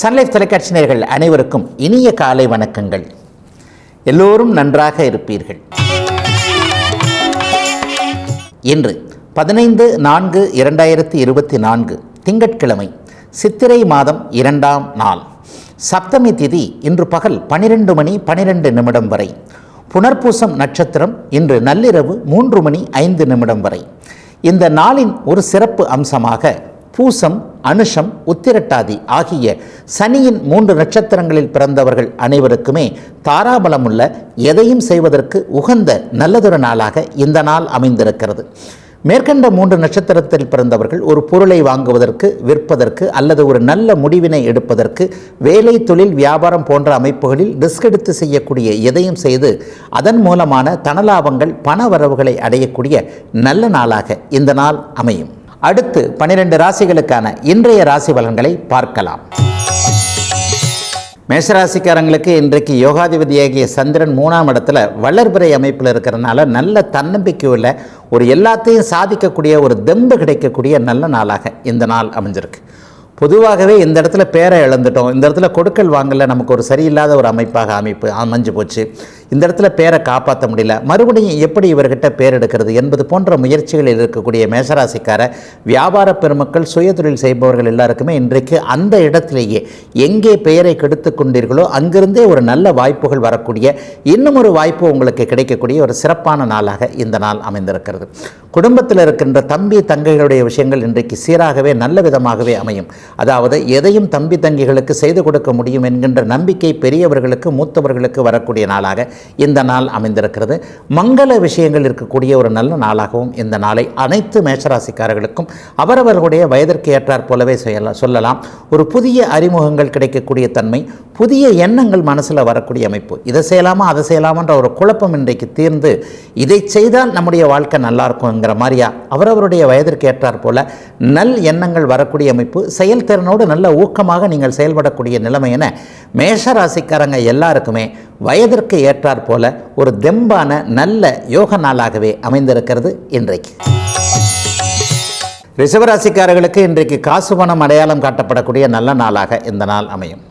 Sun Life தொலைக்காட்சி நேர்கள் அனைவருக்கும் இனிய காலை வணக்கங்கள். எல்லோரும் நன்றாக இருப்பீர்கள். இன்று பதினைந்து நான்கு இரண்டாயிரத்தி இருபத்தி நான்கு திங்கட்கிழமை சித்திரை மாதம் இரண்டாம் நாள். சப்தமி திதி இன்று பகல் பனிரெண்டு மணி பனிரெண்டு நிமிடம் வரை. புனர்பூசம் நட்சத்திரம் இன்று நள்ளிரவு மூன்று மணி ஐந்து நிமிடம் வரை. இந்த நாளின் ஒரு சிறப்பு அம்சமாக பூசம் அனுஷம் உத்திரட்டாதி ஆகிய சனியின் மூன்று நட்சத்திரங்களில் பிறந்தவர்கள் அனைவருக்குமே தாராபலமுள்ள எதையும் செய்வதற்கு உகந்த நல்லதொரு நாளாக இந்த நாள் அமைந்திருக்கிறது. மேற்கண்ட மூன்று நட்சத்திரத்தில் பிறந்தவர்கள் ஒரு பொருளை வாங்குவதற்கு விற்பதற்கு அல்லது ஒரு நல்ல முடிவினை எடுப்பதற்கு வேலை தொழில் வியாபாரம் போன்ற அமைப்புகளில் ரிஸ்க் எடுத்து செய்யக்கூடிய எதையும் செய்து அதன் மூலமான தனலாபங்கள் பண வரவுகளை அடையக்கூடிய நல்ல நாளாக இந்த நாள் அமையும். அடுத்து பனிரெண்டு ராசிகளுக்கான இன்றைய ராசி பலன்களை பார்க்கலாம். மேஷராசிக்காரங்களுக்கு இன்றைக்கு யோகாதிபதியாகிய சந்திரன் மூணாம் இடத்துல வளர்பிறை அமைப்பில் இருக்கிறனால நல்ல தன்னம்பிக்கை உள்ள ஒரு எல்லாத்தையும் சாதிக்கக்கூடிய ஒரு தெம்பு கிடைக்கக்கூடிய நல்ல நாளாக இந்த நாள் அமைஞ்சிருக்கு. பொதுவாகவே இந்த இடத்துல பேரை இழந்துட்டோம். இந்த இடத்துல கொடுக்கல் வாங்கல நமக்கு ஒரு சரியில்லாத ஒரு அமைப்பாக அமைப்பு அமைஞ்சு போச்சு. இந்த இடத்துல பேரை காப்பாற்ற முடியல. மறுபடியும் எப்படி இவர்கிட்ட பேர் எடுக்கிறது என்பது போன்ற முயற்சிகளில் இருக்கக்கூடிய மேசராசிக்கார வியாபார பெருமக்கள் சுயதொழில் செய்பவர்கள் எல்லாருக்குமே இன்றைக்கு அந்த இடத்திலேயே எங்கே பெயரை கெடுத்து கொண்டீர்களோ அங்கிருந்தே ஒரு நல்ல வாய்ப்புகள் வரக்கூடிய இன்னும் ஒரு வாய்ப்பு உங்களுக்கு கிடைக்கக்கூடிய ஒரு சிறப்பான நாளாக இந்த நாள் அமைந்திருக்கிறது. குடும்பத்தில் இருக்கின்ற தம்பி தங்கைகளுடைய விஷயங்கள் இன்றைக்கு சீராகவே நல்ல விதமாகவே அமையும். அதாவது எதையும் தம்பி தங்கிகளுக்கு செய்து கொடுக்க முடியும் என்கின்ற நம்பிக்கை பெரியவர்களுக்கு மூத்தவர்களுக்கு வரக்கூடிய நாளாக இந்த நாள் அமைந்திருக்கிறது. மங்கள விஷயங்கள் இருக்கக்கூடிய ஒரு நல்ல நாளாகவும் இந்த நாளை அனைத்து மேஷராசிக்காரர்களுக்கும் அவரவர்களுடைய வயதிற்கு ஏற்றாற் போலவே செய்யலாம் சொல்லலாம். ஒரு புதிய அறிமுகங்கள் கிடைக்கக்கூடிய தன்மை புதிய எண்ணங்கள் மனசில் வரக்கூடிய அமைப்பு. இதை செய்யலாமா அதை செய்யலாமான்ற ஒரு குழப்பம் இன்றைக்கு தீர்ந்து இதை செய்தால் நம்முடைய வாழ்க்கை நல்லா இருக்குங்கிற மாதிரியா? அவரவருடைய வயதிற்கு ஏற்றாற் போல நல் எண்ணங்கள் வரக்கூடிய அமைப்பு செயல்திறனோடு நல்ல ஊக்கமாக நீங்கள் செயல்படக்கூடிய நிலைமை என மேஷ ராசிக்காரங்க எல்லாருக்குமே வயதிற்கு ஏற்றாற் போல ஒரு தெம்பான நல்ல யோக நாளாகவே அமைந்திருக்கிறது இன்றைக்கு. ரிஷபராசிக்காரர்களுக்கு இன்றைக்கு காசு பணம் அடையாளம் காட்டப்படக்கூடிய நல்ல நாளாக இந்த நாள் அமையும்.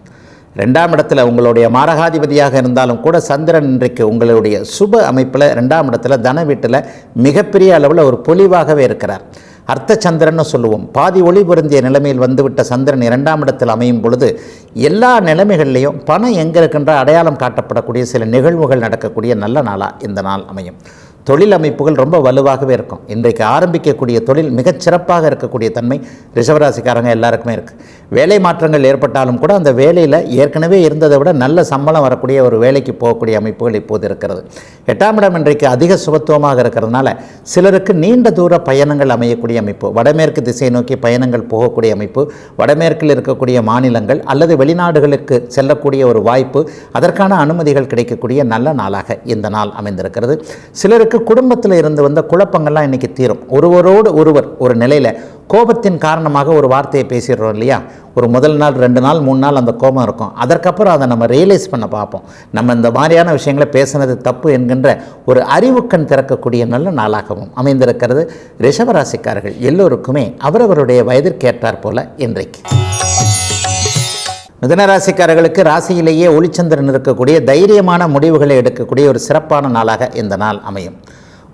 ரெண்டாம் இடத்துல உங்களுடைய மாரகாதிபதியாக இருந்தாலும் கூட சந்திரன் இன்றைக்கு உங்களுடைய சுப அமைப்பில் ரெண்டாம் இடத்துல தன வீட்டில் மிகப்பெரிய அளவில் ஒரு பொலிவாகவே இருக்கிறார். அர்த்த சந்திரன்னு சொல்லுவோம். பாதி ஒளி பொருந்திய நிலைமையில் வந்துவிட்ட சந்திரன் இரண்டாம் இடத்தில் அமையும் பொழுது எல்லா நிலைமைகள்லையும் பணம் எங்கே இருக்கின்ற அடையாளம் காட்டப்படக்கூடிய சில நிகழ்வுகள் நடக்கக்கூடிய நல்ல நாளாக இந்த நாள் அமையும். தொழில் அமைப்புகள் ரொம்ப வலுவாகவே இருக்கும். இன்றைக்கு ஆரம்பிக்கக்கூடிய தொழில் மிகச் சிறப்பாக இருக்கக்கூடிய தன்மை ரிஷவராசிக்காரங்க எல்லாருக்குமே இருக்குது வேலை மாற்றங்கள் ஏற்பட்டாலும் கூட அந்த வேலையில் ஏற்கனவே இருந்ததை விட நல்ல சம்பளம் வரக்கூடிய ஒரு வேலைக்கு போகக்கூடிய அமைப்புகள் இப்போது இருக்கிறது. எட்டாம் இடம் இன்றைக்கு அதிக சுபத்துவமாக இருக்கிறதுனால சிலருக்கு நீண்ட தூர பயணங்கள் அமையக்கூடிய அமைப்பு. வடமேற்கு திசையை நோக்கி பயணங்கள் போகக்கூடிய அமைப்பு. வடமேற்கில் இருக்கக்கூடிய மாநிலங்கள் அல்லது வெளிநாடுகளுக்கு செல்லக்கூடிய ஒரு வாய்ப்பு. அதற்கான அனுமதிகள் கிடைக்கக்கூடிய நல்ல நாளாக இந்த நாள் அமைந்திருக்கிறது. சிலருக்கு குடும்பத்தில் இருந்து வந்த குழப்பங்கள்லாம் இன்றைக்கி தீரும். ஒருவரோடு ஒருவர் ஒரு நிலையில் கோபத்தின் காரணமாக ஒரு வார்த்தையை பேசிடுறோம் இல்லையா? ஒரு முதல் நாள் ரெண்டு நாள் மூணு நாள் அந்த கோபம் இருக்கும். அதற்கப்புறம் அதை நம்ம ரியலைஸ் பண்ண பார்ப்போம். நம்ம இந்த மாதிரியான விஷயங்களை பேசுனது தப்பு என்கின்ற ஒரு அறிவுக்கண் திறக்கக்கூடிய நல்ல நாளாகவும் அமைந்திருக்கிறது ரிஷபராசிக்காரர்கள் எல்லோருக்குமே அவரவருடைய வயதிற்கேற்றாற் போல இன்றைக்கு. மிதனராசிக்காரர்களுக்கு ராசியிலேயே ஒளிச்சந்திரன் இருக்கக்கூடிய தைரியமான முடிவுகளை எடுக்கக்கூடிய ஒரு சிறப்பான நாளாக இந்த நாள் அமையும்.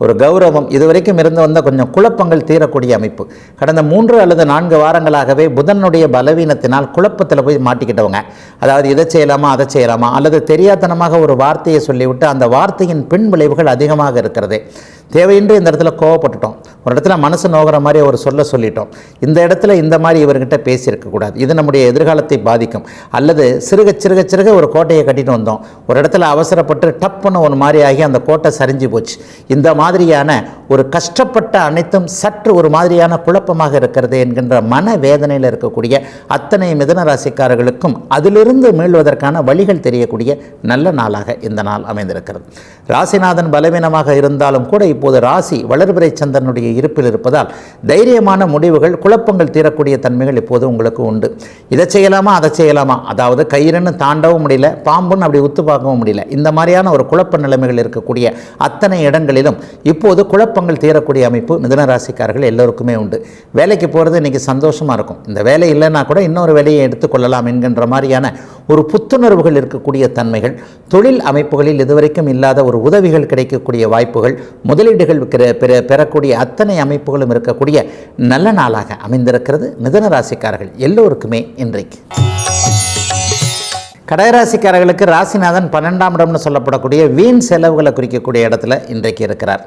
ஒரு கௌரவம் இதுவரைக்கும் இருந்து வந்த கொஞ்சம் குழப்பங்கள் தீரக்கூடிய அமைப்பு. கடந்த மூன்று அல்லது நான்கு வாரங்களாகவே புதனுடைய பலவீனத்தினால் குழப்பத்தில் போய் மாட்டிக்கிட்டவங்க. அதாவது இதை செய்யலாமா அதை செய்யலாமா அல்லது தெரியாதனமாக ஒரு வார்த்தையை சொல்லிவிட்டு அந்த வார்த்தையின் பின் விளைவுகள் அதிகமாக இருக்கிறது. தேவையின்றி இந்த இடத்துல கோவப்பட்டுட்டோம். ஒரு இடத்துல மனசு நோகிற மாதிரி ஒரு சொல்ல சொல்லிட்டோம். இந்த இடத்துல இந்த மாதிரி இவர்கிட்ட பேசியிருக்கக்கூடாது இது நம்முடைய எதிர்காலத்தை பாதிக்கும். அல்லது சிறுக சிறுக சிறுக ஒரு கோட்டையை கட்டிட்டு வந்தோம். ஒரு இடத்துல அவசரப்பட்டு டப்புன்னு ஒரு மாதிரி ஆகி அந்த கோட்டை சரிஞ்சு போச்சு. இந்த மாதிரி மாதிரியான ஒரு கஷ்டப்பட்ட அனைத்தும் சற்று ஒரு மாதிரியான குழப்பமாக இருக்கிறது என்கின்ற மன வேதனையில் இருக்கக்கூடிய அத்தனை மிதன ராசிக்காரர்களுக்கும் அதிலிருந்து மீள்வதற்கான வழிகள் தெரியக்கூடிய நல்ல நாளாக இந்த நாள் அமைந்திருக்கிறது. ராசிநாதன் பலவீனமாக இருந்தாலும் கூட இப்போது ராசி வளர்பிறை சந்திரனுடைய இருப்பில் இருப்பதால் தைரியமான முடிவுகள் குழப்பங்கள் தீரக்கூடிய தன்மைகள் இப்போது உங்களுக்கு உண்டு. இதை செய்யலாமா அதை செய்யலாமா? அதாவது கயிறுன்னு தாண்டவும் முடியல பாம்புன்னு அப்படி உத்து பார்க்கவும் முடியல. இந்த மாதிரியான ஒரு குழப்ப நிலைமைகள் இருக்கக்கூடிய அத்தனை இடங்களிலும் இப்போது குழப்பங்கள் தீரக்கூடிய அமைப்பு மிதனராசிக்காரர்கள் எல்லோருக்குமே உண்டு. வேலைக்கு போகிறது இன்றைக்கி சந்தோஷமாக இருக்கும். இந்த வேலை இல்லைன்னா கூட இன்னொரு வேலையை எடுத்துக்கொள்ளலாம் என்கின்ற மாதிரியான ஒரு புத்துணர்வுகள் இருக்கக்கூடிய தன்மைகள் தொழில் அமைப்புகளில் இதுவரைக்கும் இல்லாத ஒரு உதவிகள் கிடைக்கக்கூடிய வாய்ப்புகள் முதலீடுகள் பெற- பெறக்கூடிய அத்தனை அமைப்புகளும் இருக்கக்கூடிய நல்ல நாளாக அமைந்திருக்கிறது மிதனராசிக்காரர்கள் எல்லோருக்குமே இன்றைக்கு. கடகராசிக்காரர்களுக்கு ராசிநாதன் பன்னெண்டாம் இடம்னு சொல்லப்படக்கூடிய வீண் செலவுகளை குறிக்கக்கூடிய இடத்துல இன்றைக்கு இருக்கிறார்.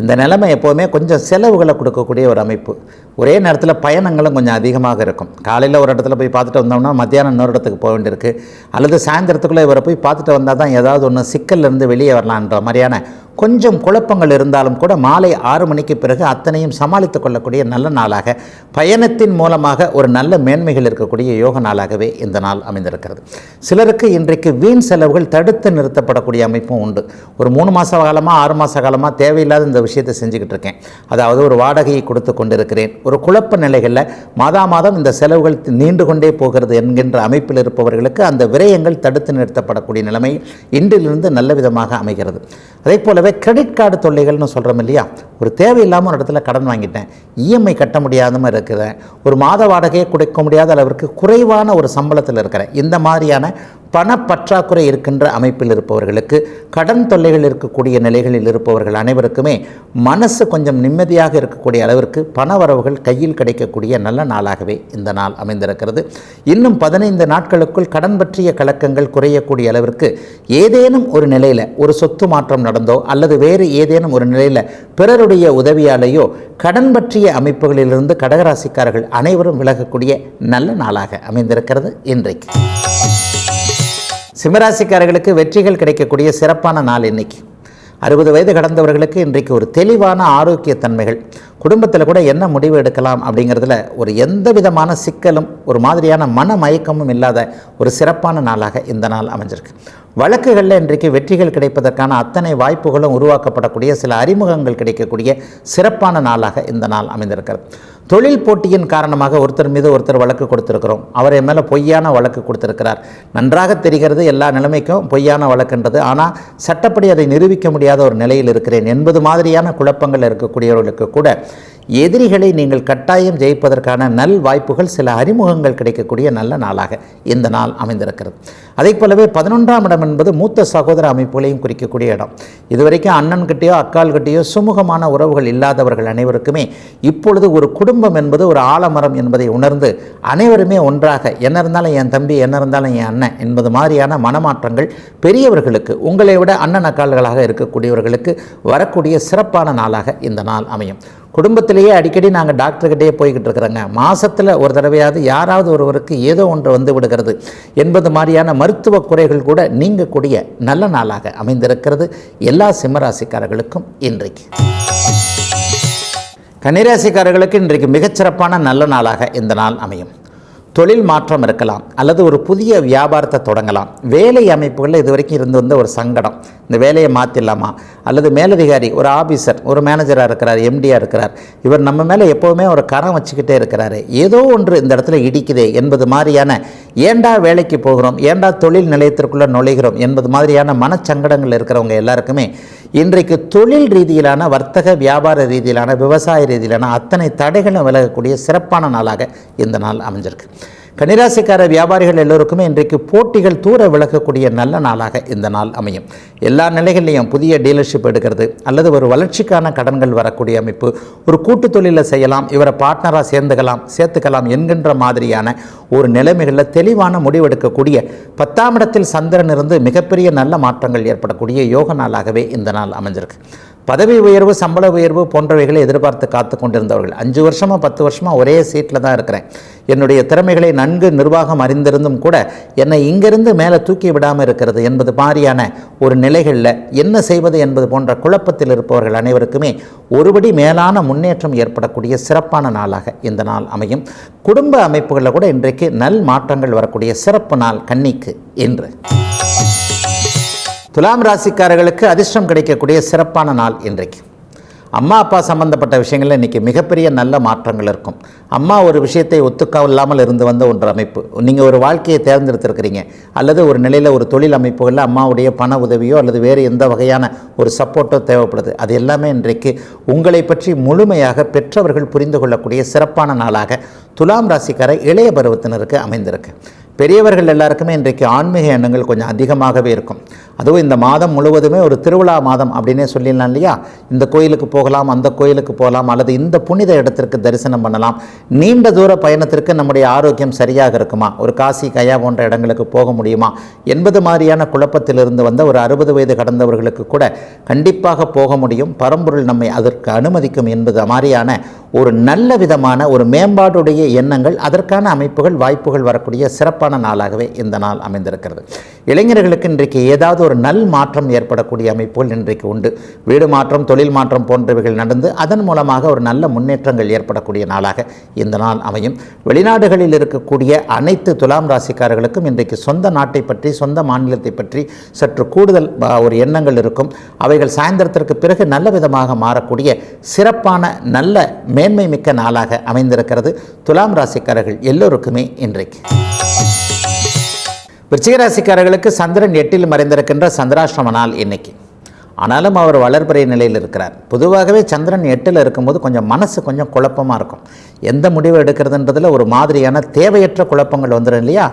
இந்த நிலைமை எப்போவுமே கொஞ்சம் செலவுகளை கொடுக்கக்கூடிய ஒரு அமைப்பு. ஒரே நேரத்தில் பயணங்களும் கொஞ்சம் அதிகமாக இருக்கும். காலையில் ஒரு இடத்துல போய் பார்த்துட்டு வந்தோம்னா மத்தியானம் இன்னொரு இடத்துக்கு போக வேண்டியிருக்கு. அல்லது சாயந்தரத்துக்குள்ளே இவரை போய் பார்த்துட்டு வந்தால் தான் ஏதாவது ஒன்று சிக்கல்லேருந்து வெளியே வரலான்ற மாதிரியான கொஞ்சம் குழப்பங்கள் இருந்தாலும் கூட மாலை ஆறு மணிக்கு பிறகு அத்தனையும் சமாளித்து கொள்ளக்கூடிய நல்ல நாளாக பயணத்தின் மூலமாக ஒரு நல்ல மேன்மைகள் இருக்கக்கூடிய யோக நாளாகவே இந்த நாள் அமைந்திருக்கிறது. சிலருக்கு இன்றைக்கு வீண் செலவுகள் தடுத்து நிறுத்தப்படக்கூடிய அமைப்பும் உண்டு. ஒரு மூணு மாத காலமாக ஆறு மாத காலமாக தேவையில்லாத இந்த விஷயத்தை செஞ்சுக்கிட்டு இருக்கேன். அதாவது ஒரு வாடகையை கொடுத்து கொண்டிருக்கிறேன். ஒரு குழப்ப நிலைகளில் மாதா மாதம் இந்த செலவுகள் நீண்டு கொண்டே போகிறது என்கின்ற அமைப்பில் இருப்பவர்களுக்கு அந்த விரயங்கள் தடுத்து நிறுத்தப்படக்கூடிய நிலைமை இன்றிலிருந்து நல்ல விதமாக அமைகிறது. அதே போலவே கிரெடிட் கார்டு தொல்லைகள்னு சொல்கிறோம் இல்லையா? ஒரு தேவையில்லாமல் ஒரு இடத்துல கடன் வாங்கிட்டேன். இஎம்ஐ கட்ட முடியாதம இருக்கிறேன். ஒரு மாத வாடகையை கொடுக்க முடியாத அளவிற்கு குறைவான ஒரு சம்பளத்தில் இருக்கிறேன். இந்த மாதிரியான பணப்பற்றாக்குறை இருக்கின்ற அமைப்பில் இருப்பவர்களுக்கு கடன் தொல்லைகள் இருக்கக்கூடிய நிலைகளில் இருப்பவர்கள் அனைவருக்குமே மனசு கொஞ்சம் நிம்மதியாக இருக்கக்கூடிய அளவிற்கு பண வரவுகள் கையில் கிடைக்கக்கூடிய நல்ல நாளாகவே இந்த நாள் அமைந்திருக்கிறது. இன்னும் பதினைந்து நாட்களுக்குள் கடன் பற்றிய கலக்கங்கள் குறையக்கூடிய அளவிற்கு ஏதேனும் ஒரு நிலையில் ஒரு சொத்து மாற்றம் நடந்தோ அல்லது வேறு ஏதேனும் ஒரு நிலையில் பிறருடைய உதவியாலேயோ கடன் பற்றிய அமைப்புகளிலிருந்து கடகராசிக்காரர்கள் அனைவரும் விலகக்கூடிய நல்ல நாளாக அமைந்திருக்கிறது இன்றைக்கு. சிம்மராசிக்காரர்களுக்கு வெற்றிகள் கிடைக்கக்கூடிய சிறப்பான நாள் இன்னைக்கு. அறுபது வயது கடந்தவர்களுக்கு இன்றைக்கு ஒரு தெளிவான ஆரோக்கிய தன்மைகள் குடும்பத்தில் கூட என்ன முடிவு எடுக்கலாம் அப்படிங்கிறதுல ஒரு எந்த விதமான சிக்கலும் ஒரு மாதிரியான மன மயக்கமும் இல்லாத ஒரு சிறப்பான நாளாக இந்த நாள் அமைஞ்சிருக்கு. வழக்குகளில் இன்றைக்கு வெற்றிகள் கிடைப்பதற்கான அத்தனை வாய்ப்புகளும் உருவாக்கப்படக்கூடிய சில அறிமுகங்கள் கிடைக்கக்கூடிய சிறப்பான நாளாக இந்த நாள் அமைந்திருக்கிறது. தொழில் போட்டியின் காரணமாக ஒருத்தர் மீது ஒருத்தர் வழக்கு கொடுத்துருக்கிறோம். அவர் என் மேலே பொய்யான வழக்கு கொடுத்துருக்கிறார். நன்றாக தெரிகிறது எல்லா நிலைமைக்கும் பொய்யான வழக்குன்றது. ஆனால் சட்டப்படி அதை நிரூபிக்க முடியாத ஒரு நிலையில் இருக்கிறேன். என்பது மாதிரியான குழப்பங்கள் இருக்கக்கூடியவர்களுக்கு கூட எதிரிகளை நீங்கள் கட்டாயம் ஜெயிப்பதற்கான நல் வாய்ப்புகள் சில அறிமுகங்கள் கிடைக்கக்கூடிய நல்ல நாளாக இந்த நாள் அமைந்திருக்கிறது. அதே போலவே பதினொன்றாம் இடம் என்பது மூத்த சகோதர அமைப்புகளையும் குறிக்கக்கூடிய இடம். இதுவரைக்கும் அண்ணன்கிட்டேயோ அக்கால்கிட்டயோ சுமூகமான உறவுகள் இல்லாதவர்கள் அனைவருக்குமே இப்பொழுது ஒரு குடும்பம் என்பது ஒரு ஆலமரம் என்பதை உணர்ந்து அனைவருமே ஒன்றாக என்ன இருந்தாலும் என் தம்பி என்ன இருந்தாலும் என் அண்ணன் என்பது மாதிரியான மனமாற்றங்கள் பெரியவர்களுக்கு உங்களை விட அண்ணன் அக்கால்களாக இருக்கக்கூடியவர்களுக்கு வரக்கூடிய சிறப்பான நாளாக இந்த நாள் அமையும். குடும்பத்திலேயே அடிக்கடி நாங்கள் டாக்டர்கிட்டே போய்கிட்டு இருக்கிறோங்க. மாசத்துல ஒரு தடவையாவது யாராவது ஒருவருக்கு ஏதோ ஒன்று வந்து விடுகிறது என்பது மாதிரியான மருத்துவ குறைகள் கூட நீங்கக்கூடிய நல்ல நாளாக அமைந்திருக்கிறது. எல்லா சிம்மராசிக்காரர்களுக்கும் இன்றைக்கு. கன்னிராசிக்காரர்களுக்கு இன்றைக்கு மிகச்சிறப்பான நல்ல நாளாக இந்த நாள் அமையும். தொழில் மாற்றம் இருக்கலாம் அல்லது ஒரு புதிய வியாபாரத்தை தொடங்கலாம். வேலை அமைப்புகளில் இது வரைக்கும் இருந்து வந்த ஒரு சங்கடம். இந்த வேலையை மாற்றிடலாமா அல்லது மேலதிகாரி ஒரு ஆஃபீஸர் ஒரு மேனேஜராக இருக்கிறார் எம்டியாக இருக்கிறார். இவர் நம்ம மேலே எப்போவுமே ஒரு கரம் வச்சுக்கிட்டே இருக்கிறாரு. ஏதோ ஒன்று இந்த இடத்துல இடிக்குதே என்பது மாதிரியான ஏண்டா வேலைக்கு போகிறோம்? ஏண்டா தொழில் நிலையத்திற்குள்ளே நுழைகிறோம்? என்பது மாதிரியான மனச்சங்கடங்கள் இருக்கிறவங்க எல்லாருக்குமே இன்றைக்கு தொழில் ரீதியிலான வர்த்தக வியாபார ரீதியிலான விவசாய ரீதியிலான அத்தனை தடைகளும் விலகக்கூடிய சிறப்பான நாளாக இந்த நாள் அமைஞ்சிருக்கு. கன்னிராசிக்கார வியாபாரிகள் எல்லோருக்குமே இன்றைக்கு போட்டிகள் தூர விளக்கக்கூடிய நல்ல நாளாக இந்த நாள் அமையும். எல்லா நிலைகள்லையும் புதிய டீலர்ஷிப் எடுக்கிறது அல்லது ஒரு வளர்ச்சிக்கான கடன்கள் வரக்கூடிய அமைப்பு ஒரு கூட்டு தொழிலை செய்யலாம் இவரை பார்ட்னராக சேர்ந்துக்கலாம் சேர்த்துக்கலாம் என்கின்ற மாதிரியான ஒரு நிலைமைகளில் தெளிவான முடிவெடுக்கக்கூடிய பத்தாம் இடத்தில் சந்திரன் இருந்து மிகப்பெரிய நல்ல மாற்றங்கள் ஏற்படக்கூடிய யோக நாளாகவே இந்த நாள் அமைஞ்சிருக்கு. பதவி உயர்வு சம்பள உயர்வு போன்றவைகளை எதிர்பார்த்து காத்து கொண்டிருந்தவர்கள். அஞ்சு வருஷமாக பத்து வருஷமாக ஒரே சீட்டில் தான் இருக்கிறேன். என்னுடைய திறமைகளை நன்கு நிர்வாகம் அறிந்திருந்தும் கூட என்னை இங்கிருந்து மேலே தூக்கி விடாமல் இருக்கிறது என்பது மாதிரியான ஒரு நிலைகளில் என்ன செய்வது என்பது போன்ற குழப்பத்தில் இருப்பவர்கள் அனைவருக்குமே ஒருபடி மேலான முன்னேற்றம் ஏற்படக்கூடிய சிறப்பான நாளாக இந்த நாள் அமையும். குடும்ப அமைப்புகளில் கூட இன்றைக்கு நல் மாற்றங்கள் வரக்கூடிய சிறப்பு நாள் கன்னிக்கு இன்று. துலாம் ராசிக்காரர்களுக்கு அதிர்ஷ்டம் கிடைக்கக்கூடிய சிறப்பான நாள் இன்றைக்கு. அம்மா அப்பா சம்பந்தப்பட்ட விஷயங்களில் இன்றைக்கி மிகப்பெரிய நல்ல மாற்றங்கள் இருக்கும். அம்மா ஒரு விஷயத்தை ஒத்துக்காவில்லாமல் இருந்து வந்த ஒன்று அமைப்பு. நீங்கள் ஒரு வாழ்க்கையை தேர்ந்தெடுத்திருக்கிறீங்க. அல்லது ஒரு நிலையில் ஒரு தொழில் அமைப்புகளில் அம்மாவுடைய பண உதவியோ அல்லது வேறு எந்த வகையான ஒரு சப்போர்ட்டோ தேவைப்படுது. அது எல்லாமே இன்றைக்கு உங்களை பற்றி முழுமையாக பெற்றவர்கள் புரிந்து கொள்ளக்கூடிய சிறப்பான நாளாக துலாம் ராசிக்கார இளைய பருவத்தினருக்கு அமைந்திருக்கு. பெரியவர்கள் எல்லாருக்குமே இன்றைக்கு ஆன்மீக எண்ணங்கள் கொஞ்சம் அதிகமாகவே இருக்கும். அதுவும் இந்த மாதம் முழுவதுமே ஒரு திருவிழா மாதம் அப்படின்னே சொல்லிடலாம் இல்லையா? இந்த கோயிலுக்கு போகலாம் அந்த கோயிலுக்கு போகலாம் அல்லது இந்த புனித இடத்திற்கு தரிசனம் பண்ணலாம். நீண்ட தூர பயணத்திற்கு நம்முடைய ஆரோக்கியம் சரியாக இருக்குமா? ஒரு காசி கயா போன்ற இடங்களுக்கு போக முடியுமா? என்பது மாதிரியான குழப்பத்திலிருந்து வந்த ஒரு அறுபது வயது கடந்தவர்களுக்கு கூட கண்டிப்பாக போக முடியும். பரம்பொருள் நம்மை அதற்கு அனுமதிக்கும் என்பது மாதிரியான ஒரு நல்ல விதமான ஒரு மேம்பாடுடைய எண்ணங்கள் அதற்கான அமைப்புகள் வாய்ப்புகள் வரக்கூடிய சிறப்பான நாளாகவே இந்த நாள் அமைந்திருக்கிறது. இளைஞர்களுக்கு இன்றைக்கு ஏதாவது ஒரு நல் மாற்றம் ஏற்படக்கூடிய அமைப்புகள் இன்றைக்கு உண்டு. வீடு மாற்றம் தொழில் மாற்றம் போன்றவைகள் நடந்து அதன் மூலமாக ஒரு நல்ல முன்னேற்றங்கள் ஏற்படக்கூடிய நாளாக இந்த நாள் அமையும். வெளிநாடுகளில் இருக்கக்கூடிய அனைத்து துலாம் ராசிக்காரர்களுக்கும் இன்றைக்கு சொந்த நாட்டை பற்றி சொந்த மாநிலத்தை பற்றி சற்று கூடுதல் ஒரு எண்ணங்கள் இருக்கும். அவைகள் சாயந்தரத்திற்கு பிறகு நல்ல விதமாக மாறக்கூடிய சிறப்பான நல்ல மேன்மை மிக்க நாளாக அமைந்திருக்கிறது. துலாம் ராசிக்காரர்கள் எல்லோருக்குமே இன்றைக்கு. விருச்சிகராசிக்காரர்களுக்கு சந்திரன் எட்டில் மறைந்திருக்கின்ற சந்திராஷ்டம நாள் இன்னைக்கு. ஆனாலும் அவர் வளர்பிறை நிலையில் இருக்கிறார். பொதுவாகவே சந்திரன் எட்டில் இருக்கும்போது கொஞ்சம் மனசு கொஞ்சம் குழப்பமாக இருக்கும். எந்த முடிவு எடுக்கிறதுன்றதில் ஒரு மாதிரியான தேவையற்ற குழப்பங்கள் வந்துடும் இல்லையா?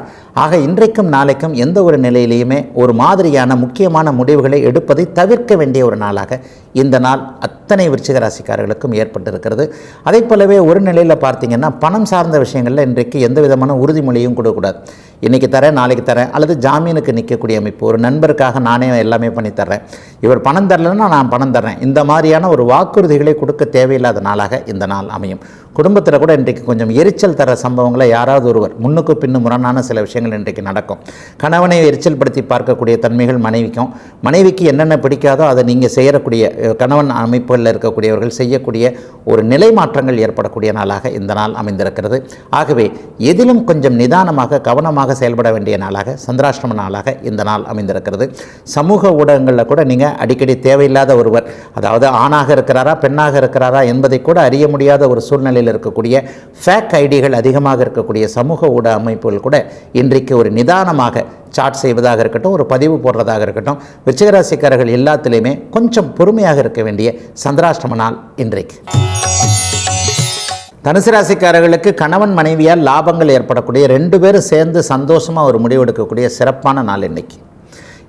ஆக இன்றைக்கும் நாளைக்கும் எந்த ஒரு நிலையிலையுமே ஒரு மாதிரியான முக்கியமான முடிவுகளை எடுப்பதை தவிர்க்க வேண்டிய ஒரு நாளாக இந்த நாள் அத்தனை விருச்சிக ராசிக்காரர்களுக்கும் ஏற்பட்டிருக்கிறது. அதே போலவே ஒரு நிலையில் பார்த்தீங்கன்னா பணம் சார்ந்த விஷயங்களில் இன்றைக்கு எந்த விதமான உறுதிமொழியும் கொடுக்கக்கூடாது. இன்றைக்கி தரேன் நாளைக்கு தரேன் அல்லது ஜாமீனுக்கு நிற்கக்கூடிய அமைப்பு. ஒரு நண்பருக்காக நானே எல்லாமே பண்ணி தர்றேன். இவர் பணம் தரலன்னா நான் பணம் தர்றேன். இந்த மாதிரியான ஒரு வாக்குறுதிகளை கொடுக்க தேவையில்லாத நாளாக இந்த நாள் அமையும். குடும்பத்தில் கூட இன்றைக்கு கொஞ்சம் எரிச்சல் தர சம்பவங்களை யாராவது ஒருவர் முன்னுக்கு பின்னு முரணான சில விஷயங்கள் இன்றைக்கு நடக்கும். கணவனை எரிச்சல் படுத்தி பார்க்கக்கூடிய தன்மைகள் மனைவிக்கும் மனைவிக்கு என்னென்ன பிடிக்காதோ அதை நீங்கள் செய்யக்கூடிய கணவன் அமைப்புகளில் இருக்கக்கூடியவர்கள் செய்யக்கூடிய ஒரு நிலை மாற்றங்கள் ஏற்படக்கூடிய நாளாக இந்த நாள் அமைந்திருக்கிறது. ஆகவே எதிலும் கொஞ்சம் நிதானமாக கவனமாக செயல்பட வேண்டிய நாளாக சந்திராஷ்டிரம நாளாக இந்த நாள் அமைந்திருக்கிறது. சமூக ஊடகங்களில் கூட நீங்கள் அடிக்கடி தேவையில்லாத ஒருவர் அதாவது ஆணாக இருக்கிறாரா பெண்ணாக இருக்கிறாரா என்பதை கூட அறிய முடியாத ஒரு சூழ்நிலையில் இருக்கக்கூடிய ஃபேக் ஐடிகள் அதிகமாக இருக்கக்கூடிய சமூக ஊட அமைப்புகள் கூட இன்றைக்கு ஒரு நிதானமாக சாட் செய்வதாக இருக்கட்டும் ஒரு பதிவு போடுறதாக இருக்கட்டும் விருச்சிகராசிக்காரர்கள் எல்லாத்துலேயுமே கொஞ்சம் பொறுமையாக இருக்க வேண்டிய சந்திராஷ்டம நாள் இன்றைக்கு. தனுசு ராசிக்காரர்களுக்கு கணவன் மனைவியால் லாபங்கள் ஏற்படக்கூடிய ரெண்டு பேரும் சேர்ந்து சந்தோஷமாக ஒரு முடிவெடுக்கக்கூடிய சிறப்பான நாள் இன்றைக்கி.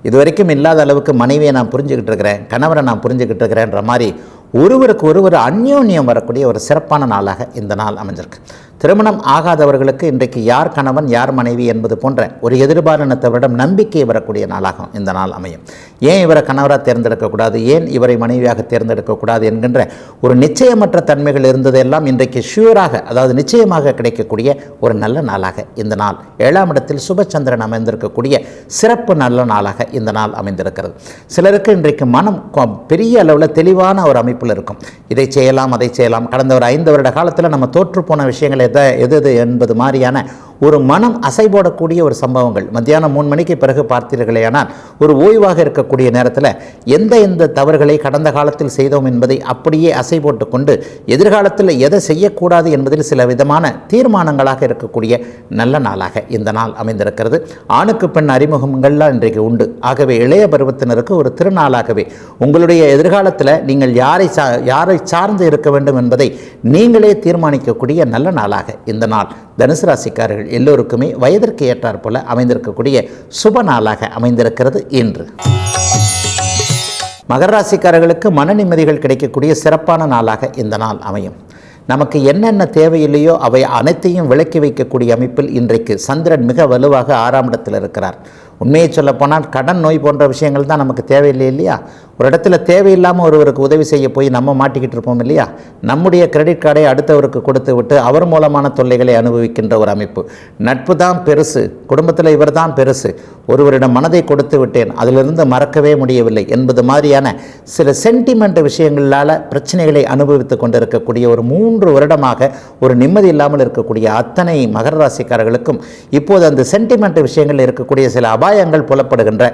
இது வரைக்கும் இல்லாத அளவுக்கு மனைவியை நான் புரிஞ்சுக்கிட்டு இருக்கிறேன் கணவரை நான் புரிஞ்சுக்கிட்டு இருக்கிறேன்ற மாதிரி ஒருவருக்கு ஒருவர் அந்யோன்யம் வரக்கூடிய ஒரு சிறப்பான நாளாக இந்த நாள் அமைஞ்சிருக்கு. திருமணம் ஆகாதவர்களுக்கு இன்றைக்கு யார் கணவன் யார் மனைவி என்பது போன்ற ஒரு எதிர்பாரணத்தவரிடம் நம்பிக்கை வரக்கூடிய நாளாகும் இந்த நாள் அமையும். ஏன் இவரை கணவராக தேர்ந்தெடுக்கக்கூடாது ஏன் இவரை மனைவியாக தேர்ந்தெடுக்கக்கூடாது என்கின்ற ஒரு நிச்சயமற்ற தன்மைகள் இருந்ததெல்லாம் இன்றைக்கு ஷியூராக அதாவது நிச்சயமாக கிடைக்கக்கூடிய ஒரு நல்ல நாளாக இந்த நாள். ஏழாம் இடத்தில் சுபச்சந்திரன் அமைந்திருக்கக்கூடிய சிறப்பு நல்ல நாளாக இந்த நாள் அமைந்திருக்கிறது. சிலருக்கு இன்றைக்கு மனம் கொ- பெரிய அளவில் தெளிவான ஒரு அமைப்பில் இருக்கும். இதை செய்யலாம் அதை செய்யலாம். கடந்த ஒரு ஐந்து வருட காலத்தில் நம்ம தோற்றுப்போன விஷயங்களை விஷயங்கள் எதை எது எது என்பது மாதிரியான ஒரு மனம் அசைபோடக்கூடிய ஒரு சம்பவங்கள். மத்தியானம் மூணு மணிக்கு பிறகு பார்த்தீர்களேயானால் ஒரு ஓய்வாக இருக்கக்கூடிய நேரத்தில் எந்த எந்த தவறுகளை கடந்த காலத்தில் செய்தோம் என்பதை அப்படியே அசை போட்டு கொண்டு எதிர்காலத்தில் எதை செய்யக்கூடாது என்பதில் சில விதமான தீர்மானங்களாக இருக்கக்கூடிய நல்ல நாளாக இந்த நாள் அமைந்திருக்கிறது. ஆணுக்கு பெண் அறிமுகங்கள்லாம் இன்றைக்கு உண்டு. ஆகவே இளைய பருவத்தினருக்கு ஒரு திருநாளாகவே உங்களுடைய எதிர்காலத்தில் நீங்கள் யாரை சா யாரை சார்ந்து இருக்க வேண்டும் என்பதை நீங்களே தீர்மானிக்கக்கூடிய நல்ல நாளாக இந்த நாள். தனுசு ராசிக்காரர்கள் எல்லோருக்குமே வயதிற்கு ஏற்றாற் போல அமைந்திருக்கக்கூடிய சுப நாளாக அமைந்திருக்கிறது இன்று. மகர ராசிக்காரர்களுக்கு மன நிம்மதிகள் கிடைக்கக்கூடிய சிறப்பான நாளாக இந்த நாள் அமையும். நமக்கு என்னென்ன தேவையில்லையோ அவை அனைத்தையும் விளக்கி வைக்கக்கூடிய அமைப்பில் இன்றைக்கு சந்திரன் மிக வலுவாக ஆறாம் இடத்தில் இருக்கிறார். உண்மையை சொல்லப்போனால் கடன் நோய் போன்ற விஷயங்கள் தான் நமக்கு தேவையில்லை இல்லையா? ஒரு இடத்துல தேவையில்லாமல் ஒருவருக்கு உதவி செய்ய போய் நம்ம மாட்டிக்கிட்டு இருப்போம் இல்லையா? நம்முடைய கிரெடிட் கார்டை அடுத்தவருக்கு கொடுத்து விட்டு அவர் மூலமான தொல்லைகளை அனுபவிக்கின்ற ஒரு அமைப்பு. நட்பு தான் பெருசு. குடும்பத்தில் இவர் தான் பெருசு. ஒருவரிடம் மனதை கொடுத்து விட்டேன். அதிலிருந்து மறக்கவே முடியவில்லை என்பது மாதிரியான சில சென்டிமெண்ட் விஷயங்களால் பிரச்சனைகளை அனுபவித்து கொண்டிருக்கக்கூடிய ஒரு மூன்று வருடமாக ஒரு நிம்மதி இல்லாமல் இருக்கக்கூடிய அத்தனை மகர ராசிக்காரர்களுக்கும் இப்போது அந்த சென்டிமெண்ட் விஷயங்கள் இருக்கக்கூடிய சில அபாயங்கள் புலப்படுகின்ற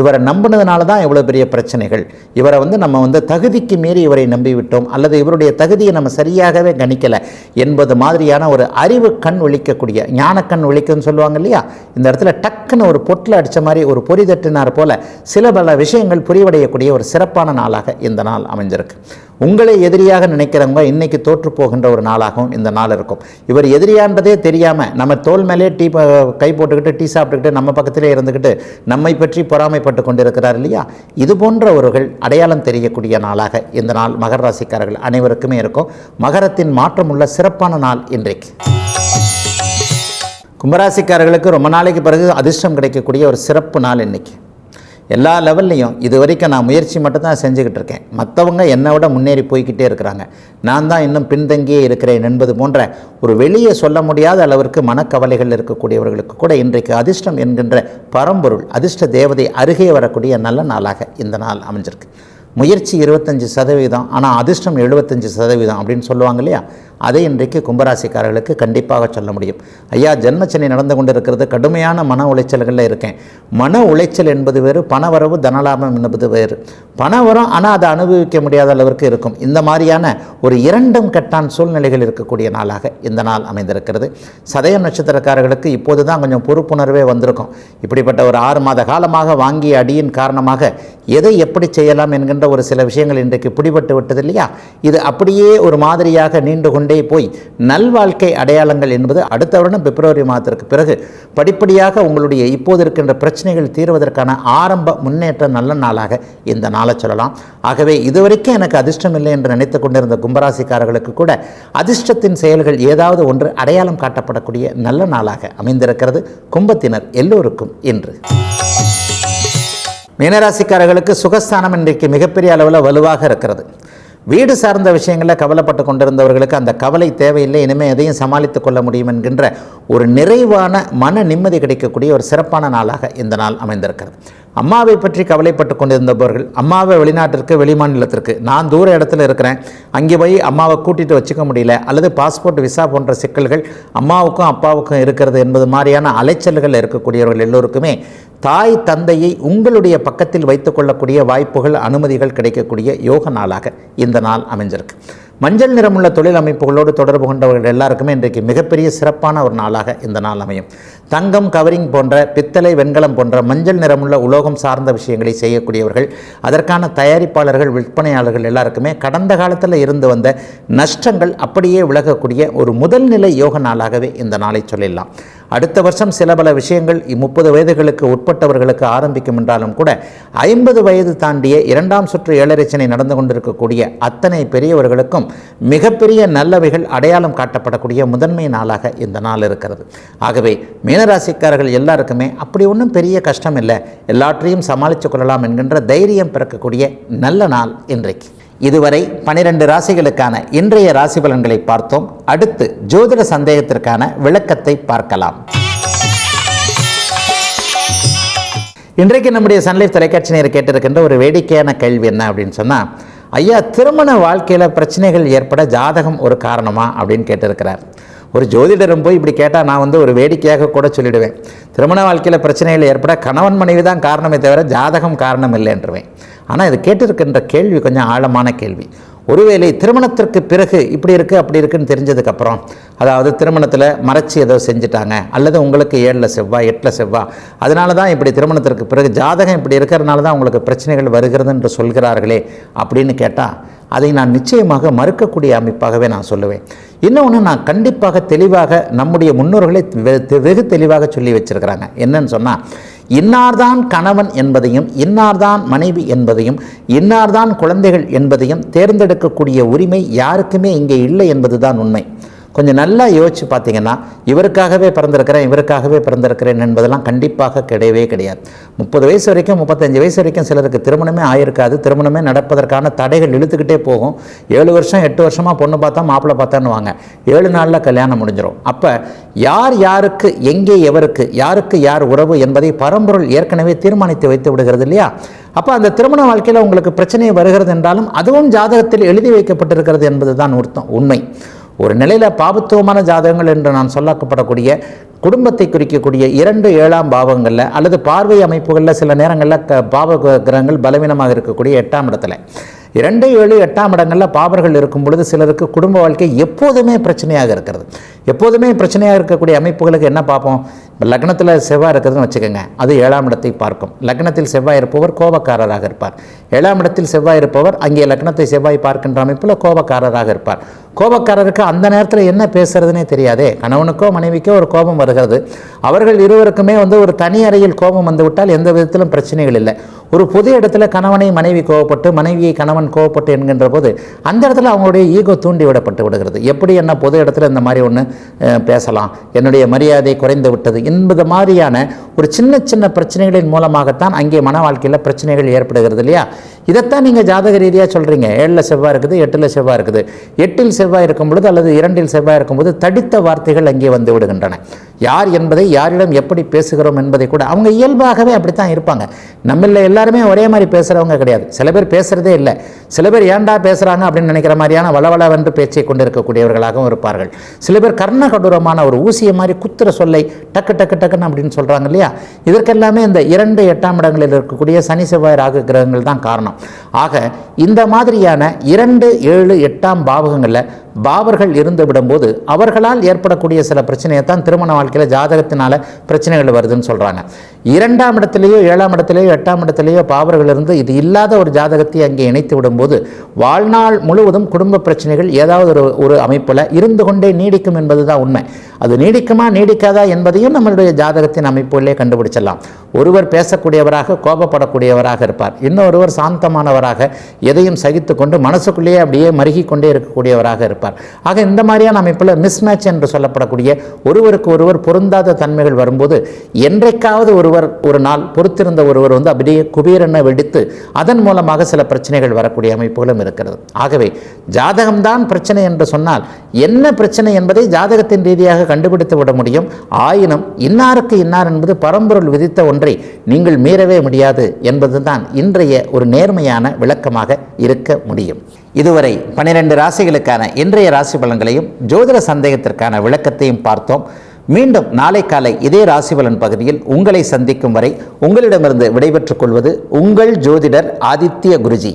இவரை நம்பினதுனால தான் இவ்வளோ பெரிய பிரச்சனைகள். இவரை வந்து நம்ம வந்து தகுதிக்கு மீறி இவரை நம்பிவிட்டோம் அல்லது இவருடைய தகுதியை நம்ம சரியாகவே கணிக்கலை என்பது மாதிரியான ஒரு அறிவு கண் ஒழிக்கக்கூடிய ஞானக்கண் ஒழிக்குன்னு சொல்லுவாங்க இல்லையா? இந்த இடத்துல டக்குன்னு ஒரு பொட்டில் அடித்த மாதிரி ஒரு பொறி தட்டினார் போல சில பல விஷயங்கள் புரிவடையக்கூடிய ஒரு சிறப்பான நாளாக இந்த நாள் அமைஞ்சிருக்கு. உங்களை எதிரியாக நினைக்கிறவங்க இன்னைக்கு தோற்று போகின்ற ஒரு நாளாகவும் இந்த நாள் இருக்கும். இவர் எதிரியான்றதே தெரியாமல் நம்ம தோல் மேலே டீ கை போட்டுக்கிட்டு டீ சாப்பிட்டுக்கிட்டு நம்ம பக்கத்திலே இருந்துக்கிட்டு நம்மை பற்றி பொறாமைப்பட்டு கொண்டிருக்கிறார் இல்லையா? இது போன்றவர்கள் அடையாளம் தெரியக்கூடிய நாளாக இந்த நாள் மகர ராசிக்காரர்கள் அனைவருக்குமே இருக்கும். மகரத்தின் மாற்றமுள்ள சிறப்பான நாள் இன்றைக்கு. கும்பராசிக்காரர்களுக்கு ரொம்ப நாளைக்கு பிறகு அதிர்ஷ்டம் கிடைக்கக்கூடிய ஒரு சிறப்பு நாள் இன்னைக்கு. எல்லா லெவல்லையும் இது வரைக்கும் நான் முயற்சி மட்டும்தான் செஞ்சுக்கிட்டு இருக்கேன். மற்றவங்க என்னை விட முன்னேறி போய்க்கிட்டே இருக்கிறாங்க. நான் தான் இன்னும் பின்தங்கியே இருக்கிறேன் என்பது போன்ற ஒரு வெளியே சொல்ல முடியாத அளவிற்கு மனக்கவலைகள் இருக்கக்கூடியவர்களுக்கு கூட இன்றைக்கு அதிர்ஷ்டம் என்கின்ற பரம்பொருள் அதிர்ஷ்ட தேவதை அருகே வரக்கூடிய நல்ல நாளாக இந்த நாள் அமைஞ்சிருக்கு. முயற்சி இருபத்தஞ்சி சதவீதம் ஆனால் அதிர்ஷ்டம் எழுபத்தஞ்சு சதவீதம் அப்படின்னு சொல்லுவாங்க இல்லையா? அதை இன்றைக்கு கும்பராசிக்காரர்களுக்கு கண்டிப்பாக சொல்ல முடியும். ஐயா ஜென்மச்சனை நடந்து கொண்டிருக்கிறது. கடுமையான மன உளைச்சல்களில் இருக்கேன். மன உளைச்சல் என்பது வேறு பணவரவு தனலாபம் என்பது வேறு. பணம் வரும் ஆனால் அதை அனுபவிக்க முடியாத அளவிற்கு இருக்கும். இந்த மாதிரியான ஒரு இரண்டும் கட்டான் சூழ்நிலைகள் இருக்கக்கூடிய நாளாக இந்த நாள் அமைந்திருக்கிறது. சதய நட்சத்திரக்காரர்களுக்கு இப்போது தான் கொஞ்சம் பொறுப்புணர்வே வந்திருக்கும். இப்படிப்பட்ட ஒரு ஆறு மாத காலமாக வாங்கிய அடியின் காரணமாக எதை எப்படி செய்யலாம் என்கின்ற ஒரு சில விஷயங்கள் இன்றைக்கு பிடிபட்டு விட்டது இல்லையா? இது அப்படியே ஒரு மாதிரியாக நீண்டு கொண்டே போய் நல்வாழ்க்கை அடையாளங்கள் என்பது அடுத்த வருடம் பிப்ரவரி மாதத்திற்கு பிறகு படிப்படியாக உங்களுடைய இப்போது இருக்கின்ற பிரச்சனைகள் தீர்வதற்கான ஆரம்ப முன்னேற்ற நல்ல நாளாக இந்த நாளை சொல்லலாம். ஆகவே இதுவரைக்கும் எனக்கு அதிர்ஷ்டம் இல்லை என்று நினைத்து கொண்டிருந்த கும்பராசிக்காரர்களுக்கு கூட அதிர்ஷ்டத்தின் செயல்கள் ஏதாவது ஒன்று அடையாளம் காட்டப்படக்கூடிய நல்ல நாளாக அமைந்திருக்கிறது. கும்பத்தினர் எல்லோருக்கும் இன்று. மீனராசிக்காரர்களுக்கு சுகஸ்தானம் இன்றைக்கு மிகப்பெரிய அளவில் வலுவாக இருக்கிறது. வீடு சார்ந்த விஷயங்களில் கவலைப்பட்டு கொண்டிருந்தவர்களுக்கு அந்த கவலை தேவையில்லை. இனிமேல் எதையும் சமாளித்து கொள்ள முடியும் என்கின்ற ஒரு நிறைவான மன நிம்மதி கிடைக்கக்கூடிய ஒரு சிறப்பான நாளாக இந்த நாள் அமைந்திருக்கிறது. அம்மாவை பற்றி கவலைப்பட்டு கொண்டிருந்தவர்கள் அம்மாவை வெளிநாட்டிற்கு வெளிமாநிலத்திற்கு நான் தூர இடத்துல இருக்கிறேன். அங்கே போய் அம்மாவை கூட்டிகிட்டு வச்சுக்க முடியல. அல்லது பாஸ்போர்ட் விசா போன்ற சிக்கல்கள் அம்மாவுக்கும் அப்பாவுக்கும் இருக்கிறது என்பது மாதிரியான அலைச்சல்கள் இருக்கக்கூடியவர்கள் எல்லோருக்குமே தாய் தந்தையை உங்களுடைய பக்கத்தில் வைத்துக்கொள்ளக்கூடிய வாய்ப்புகள் அனுமதிகள் கிடைக்கக்கூடிய யோக நாளாக இந்த நாள் அமைஞ்சிருக்கு. மஞ்சள் நிறமுள்ள தொழில் அமைப்புகளோடு தொடர்பு கொண்டவர்கள் எல்லாருக்குமே இன்றைக்கு மிகப்பெரிய சிறப்பான ஒரு நாளாக இந்த நாள் அமையும். தங்கம் கவரிங் போன்ற பித்தளை வெண்கலம் போன்ற மஞ்சள் நிறமுள்ள உலோகம் சார்ந்த விஷயங்களை செய்யக்கூடியவர்கள் அதற்கான தயாரிப்பாளர்கள் விற்பனையாளர்கள் எல்லாருக்குமே கடந்த காலத்தில் இருந்து வந்த நஷ்டங்கள் அப்படியே விலகக்கூடிய ஒரு முதல் நிலை யோக நாளாகவே இந்த நாளை சொல்லிடலாம். அடுத்த வருஷம் சில பல விஷயங்கள் முப்பது வயதுகளுக்கு உட்பட்டவர்களுக்கு ஆரம்பிக்கும் என்றாலும் கூட ஐம்பது வயது தாண்டிய இரண்டாம் சுற்று ஏழரைச்சனை நடந்து கொண்டிருக்கக்கூடிய அத்தனை பெரியவர்களுக்கும் மிகப்பெரிய நல்லவைகள் அடையாளம் காட்டப்படக்கூடிய முதன்மை நாளாக இந்த நாள் இருக்கிறது. ஆகவே மீனராசிக்காரர்கள் எல்லாருக்குமே அப்படி ஒன்றும் பெரிய கஷ்டம் இல்லை எல்லாற்றையும் சமாளித்துக் கொள்ளலாம் என்கின்ற தைரியம் பிறக்கக்கூடிய நல்ல நாள் இன்றைக்கு. இதுவரை பனிரெண்டு ராசிகளுக்கான இன்றைய ராசி பலன்களை பார்த்தோம். அடுத்து ஜோதிட சந்தேகத்திற்கான விளக்கத்தை பார்க்கலாம். இன்றைக்கு நம்முடைய சன்லைஃப் தொலைக்காட்சி நேர் கேட்டிருக்கின்ற ஒரு வேடிக்கையான கேள்வி என்ன அப்படின்னு சொன்னால் ஐயா திருமண வாழ்க்கையில் பிரச்சனைகள் ஏற்பட ஜாதகம் ஒரு காரணமா? அப்படின்னு கேட்டிருக்கிறார். ஒரு ஜோதிடரும் போய் இப்படி கேட்டால் நான் வந்து ஒரு வேடிக்கையாக கூட சொல்லிடுவேன். திருமண வாழ்க்கையில் பிரச்சனைகள் ஏற்பட கணவன் மனைவி தான் காரணமே தவிர ஜாதகம் காரணம் இல்லைன்றவேன் ஆனால் இது கேட்டிருக்கின்ற கேள்வி கொஞ்சம் ஆழமான கேள்வி. ஒருவேளை திருமணத்திற்கு பிறகு இப்படி இருக்குது அப்படி இருக்குன்னு தெரிஞ்சதுக்கப்புறம் அதாவது திருமணத்தில் மறைச்சி ஏதோ செஞ்சுட்டாங்க அல்லது உங்களுக்கு ஏழில் செவ்வாய் எட்டில் செவ்வாய் அதனால தான் இப்படி திருமணத்திற்கு பிறகு ஜாதகம் இப்படி இருக்கிறதுனால தான் உங்களுக்கு பிரச்சனைகள் வருகிறது என்று சொல்கிறார்களே அப்படின்னு கேட்டால் அதை நான் நிச்சயமாக மறுக்கக்கூடிய அமைப்பாகவே நான் சொல்லுவேன். இன்னொன்று நான் கண்டிப்பாக தெளிவாக நம்முடைய முன்னோர்களை வெகு தெளிவாக சொல்லி வச்சிருக்கிறாங்க. என்னன்னு சொன்னால் இன்னார்தான் கணவன் என்பதையும் இன்னார்தான் மனைவி என்பதையும் இன்னார்தான் குழந்தைகள் என்பதையும் தேர்ந்தெடுக்கக்கூடிய உரிமை யாருக்குமே இங்கே இல்லை என்பதுதான் உண்மை. கொஞ்சம் நல்லா யோசிச்சு பார்த்தீங்கன்னா இவருக்காகவே பிறந்திருக்கிறேன் இவருக்காகவே பிறந்திருக்கிறேன் என்பதெல்லாம் கண்டிப்பாக கிடையவே கிடையாது. முப்பது வயசு வரைக்கும் முப்பத்தஞ்சு வயசு வரைக்கும் சிலருக்கு திருமணமே ஆயிருக்காது. திருமணமே நடப்பதற்கான தடைகள் இழுத்துக்கிட்டே போகும். ஏழு வருஷம் எட்டு வருஷமாக பொண்ணு பார்த்தா மாப்பிள்ளை பார்த்தான்னு வாங்க ஏழு நாளில் கல்யாணம் முடிஞ்சிடும் அப்போ யார் யாருக்கு எங்கே எவருக்கு யாருக்கு யார் உறவு என்பதை பரம்பொருள் ஏற்கனவே தீர்மானித்து வைத்து விடுகிறது இல்லையா? அப்போ அந்த திருமண வாழ்க்கையில் உங்களுக்கு பிரச்சனை வருகிறது என்றாலும் அதுவும் ஜாதகத்தில் எழுதி வைக்கப்பட்டிருக்கிறது என்பது தான் உண்மை. ஒரு நிலையில் பாபத்துவமான ஜாதகங்கள் என்று நான் சொல்லப்படக்கூடிய குடும்பத்தை குறிக்கக்கூடிய இரண்டு ஏழாம் பாவங்களில் அல்லது பார்வை அமைப்புகளில் சில நேரங்களில் க பாவ கிரகங்கள் பலவீனமாக இருக்கக்கூடிய எட்டாம் இடத்துல. இரண்டு ஏழு எட்டாம் இடங்களில் பாவர்கள் இருக்கும் பொழுது சிலருக்கு குடும்ப வாழ்க்கை எப்போதுமே பிரச்சனையாக இருக்கிறது. எப்போதுமே பிரச்சனையாக இருக்கக்கூடிய அமைப்புகளுக்கு என்ன பார்ப்போம்? இப்போ லக்னத்தில் செவ்வாய் இருக்கிறதுன்னு வச்சுக்கோங்க அது ஏழாம் இடத்தை பார்க்கும். லக்னத்தில் செவ்வாய் இருப்பவர் கோபக்காரராக இருப்பார். ஏழாம் இடத்தில் செவ்வாய் இருப்பவர் அங்கே லக்னத்தை செவ்வாய் பார்க்கின்ற அமைப்பில் கோபக்காரராக இருப்பார். கோபக்காரருக்கு அந்த நேரத்தில் என்ன பேசுறதுனே தெரியாதே. கணவனுக்கோ மனைவிக்கோ ஒரு கோபம் வருகிறது. அவர்கள் இருவருக்குமே வந்து ஒரு தனி அறையில் கோபம் வந்துவிட்டால் எந்த விதத்திலும் பிரச்சனைகள் இல்லை. ஒரு பொது இடத்துல கணவனை மனைவி கோவப்பட்டு மனைவியை கணவன் கோவப்பட்டு என்கின்ற போது அந்த இடத்துல அவங்களுடைய ஈகோ தூண்டி விடப்பட்டு விடுகிறது. எப்படி என்ன பொது இடத்துல இந்த மாதிரி ஒன்று பேசலாம்? என்னுடைய மரியாதை குறைந்து விட்டது. என்பது மாதிரியான ஒரு சின்ன சின்ன பிரச்சனைகளின் மூலமாகத்தான் அங்கே மன வாழ்க்கையில் பிரச்சனைகள் ஏற்படுகிறது இல்லையா? இதைத்தான் நீங்கள் ஜாதக ரீதியாக சொல்கிறீங்க ஏழில் செவ்வாய் இருக்குது எட்டில் செவ்வாய் இருக்குது. எட்டில் செவ்வாய் இருக்கும் பொழுது அல்லது இரண்டில் செவ்வாய் இருக்கும்போது தடித்த வார்த்தைகள் அங்கே வந்து விடுகின்றன. யார் என்பதை யாரிடம் எப்படி பேசுகிறோம் என்பதை கூட அவங்க இயல்பாகவே அப்படித்தான் இருப்பாங்க. நம்மள எல்லாருமே ஒரே மாதிரி பேசுகிறவங்க கிடையாது. சில பேர் பேசுகிறதே இல்லை. சில பேர் ஏன்டா பேசுகிறாங்க அப்படின்னு நினைக்கிற மாதிரியான வளவளவென்று பேச்சை கொண்டு இருக்கக்கூடியவர்களாகவும் இருப்பார்கள். சில பேர் கர்ண கடூரமான ஒரு ஊசியை மாதிரி குத்துற சொல்லை டக்கு டக்கு டக்குன்னு அப்படின்னு சொல்கிறாங்க இல்லையா? இதற்கெல்லாமே இந்த இரண்டு எட்டாம் இடங்களில் இருக்கக்கூடிய சனி செவ்வாய் ராகு கிரகங்கள் தான் காரணம். ஆக இந்த மாதிரியான இரண்டு ஏழு எட்டாம் பாவகங்களில் பாவர்கள் இருந்து விடும்போது அவர்களால் ஏற்படக்கூடிய சில பிரச்சனையை தான் திருமண வாழ்க்கையில் ஜாதகத்தினால பிரச்சனைகள் வருதுன்னு சொல்கிறாங்க இரண்டாம் இடத்துலையோ ஏழாம் இடத்திலேயோ எட்டாம் இடத்துலையோ பாவர்கள் இருந்து இது இல்லாத ஒரு ஜாதகத்தை அங்கே இணைத்து விடும்போது வாழ்நாள் முழுவதும் குடும்ப பிரச்சனைகள் ஏதாவது ஒரு ஒரு அமைப்பில் இருந்து கொண்டே நீடிக்கும் என்பது தான் உண்மை. அது நீடிக்குமா நீடிக்காதா என்பதையும் நம்மளுடைய ஜாதகத்தின் அமைப்புகளே கண்டுபிடிச்சிடலாம். ஒருவர் பேசக்கூடியவராக கோபப்படக்கூடியவராக இருப்பார். இன்னொருவர் சாந்தமானவராக எதையும் சகித்து கொண்டு மனசுக்குள்ளேயே அப்படியே மருகி கொண்டே இருக்கக்கூடியவராக இருப்பார். ஆக இந்த மாதிரியான அமைப்பில் மிஸ்மேட்ச் என்று சொல்லப்படக்கூடிய ஒருவருக்கு ஒருவர் பொருந்தாத தன்மைகள் வரும்போது என்றைக்காவது ஒருவர் ஒரு நாள் பொறுத்திருந்த ஒருவர் வந்து அப்படியே குபீரென வெடித்து அதன் மூலமாக சில பிரச்சனைகள் வரக்கூடிய அமைப்புகளும் இருக்கிறது. ஆகவே ஜாதகம்தான் பிரச்சனை என்று சொன்னால் என்ன பிரச்சனை என்பதை ஜாதகத்தின் ரீதியாக கண்டுபிடித்து விட முடியும். ஆயினும் இன்னாருக்கு இன்னார் என்பது பரம்பொருள் விதித்த ஒன்று நீங்கள் மீறவே முடியாது என்பதுதான் இன்றைய ஒரு நேர்மையான விளக்கமாக இருக்க முடியும். இதுவரை பனிரெண்டு ராசிகளுக்கான இன்றைய ராசி பலன்களையும் ஜோதிட சந்தேகத்திற்கான விளக்கத்தையும் பார்த்தோம். மீண்டும் நாளை காலை இதே ராசிபலன் பகுதியில் உங்களை சந்திக்கும் வரை உங்களிடமிருந்து விடைபெற்றுக் கொள்வது உங்கள் ஜோதிடர் ஆதித்ய குருஜி.